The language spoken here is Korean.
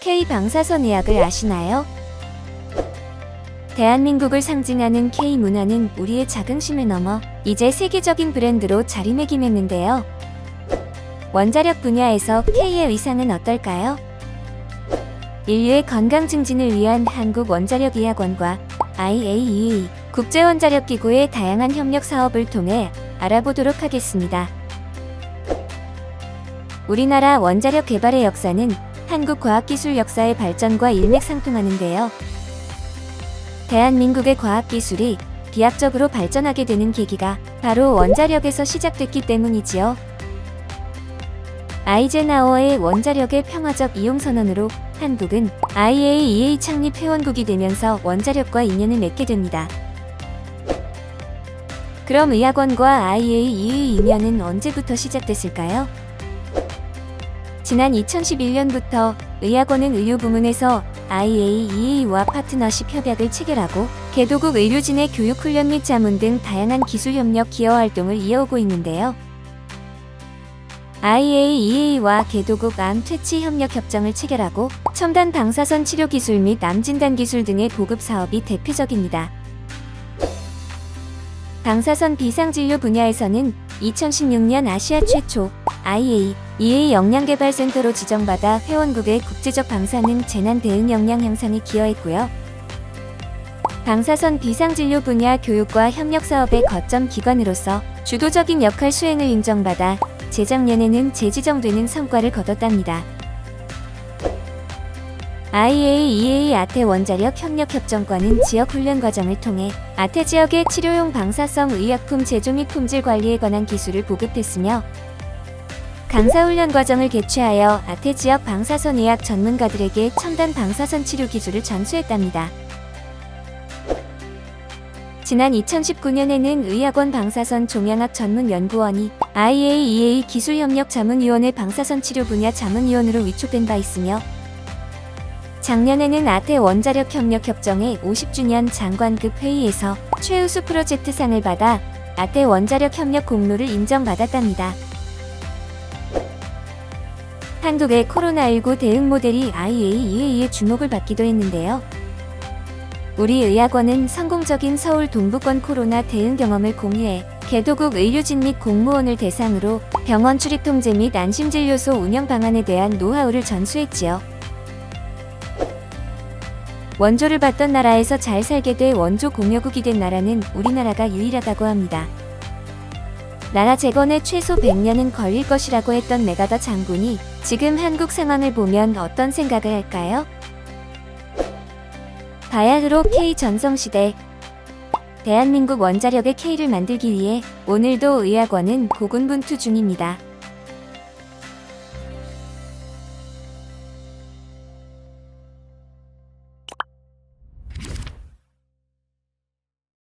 K 방사선 의학을 아시나요? 대한민국을 상징하는 K 문화는 우리의 자긍심을 넘어 이제 세계적인 브랜드로 자리매김했는데요. 원자력 분야에서 K의 위상은 어떨까요? 인류의 건강 증진을 위한 한국 원자력 의학원과 IAEA 국제원자력기구의 다양한 협력 사업을 통해 알아보도록 하겠습니다. 우리나라 원자력 개발의 역사는 한국 과학기술 역사의 발전과 일맥상통하는데요. 대한민국의 과학기술이 비약적으로 발전하게 되는 계기가 바로 원자력에서 시작됐기 때문이지요. 아이젠하워의 원자력의 평화적 이용 선언으로 한국은 IAEA 창립 회원국이 되면서 원자력과 인연을 맺게 됩니다. 그럼 의학원과 IAEA 인연은 언제부터 시작됐을까요? 지난 2011년부터 의학원은 의료 부문에서 IAEA와 파트너십 협약을 체결하고 개도국 의료진의 교육 훈련 및 자문 등 다양한 기술 협력 기여 활동을 이어오고 있는데요. IAEA와 개도국 암 퇴치 협력 협정을 체결하고 첨단 방사선 치료 기술 및 암 진단 기술 등의 보급 사업이 대표적입니다. 방사선 비상진료 분야에서는 2016년 아시아 최초 IAEA 역량개발센터로 지정받아 회원국의 국제적 방사능 재난 대응 역량 향상에 기여했고요. 방사선 비상진료 분야 교육과 협력 사업의 거점 기관으로서 주도적인 역할 수행을 인정받아 재작년에는 재지정되는 성과를 거뒀답니다. IAEA 아태 원자력 협력 협정과는 지역 훈련 과정을 통해 아태 지역의 치료용 방사성 의약품 제조 및 품질 관리에 관한 기술을 보급했으며 강사 훈련 과정을 개최하여 아태 지역 방사선 의학 전문가들에게 첨단 방사선 치료 기술을 전수했답니다. 지난 2019년에는 의학원 방사선 종양학 전문연구원이 IAEA 기술협력 자문위원회 방사선 치료 분야 자문위원으로 위촉된 바 있으며 작년에는 아태 원자력 협력 협정의 50주년 장관급 회의에서 최우수 프로젝트상을 받아 아태 원자력 협력 공로를 인정받았답니다. 한국의 코로나19 대응 모델이 IAEA의 주목을 받기도 했는데요. 우리 의학원은 성공적인 서울 동부권 코로나 대응 경험을 공유해 개도국 의료진 및 공무원을 대상으로 병원 출입 통제 및 안심진료소 운영 방안에 대한 노하우를 전수했지요. 원조를 받던 나라에서 잘 살게 돼 원조 공여국이 된 나라는 우리나라가 유일하다고 합니다. 나라 재건에 최소 100년은 걸릴 것이라고 했던 메가더 장군이 지금 한국 상황을 보면 어떤 생각을 할까요? 바야흐로 K 전성시대 대한민국 원자력의 K를 만들기 위해 오늘도 의학원은 고군분투 중입니다.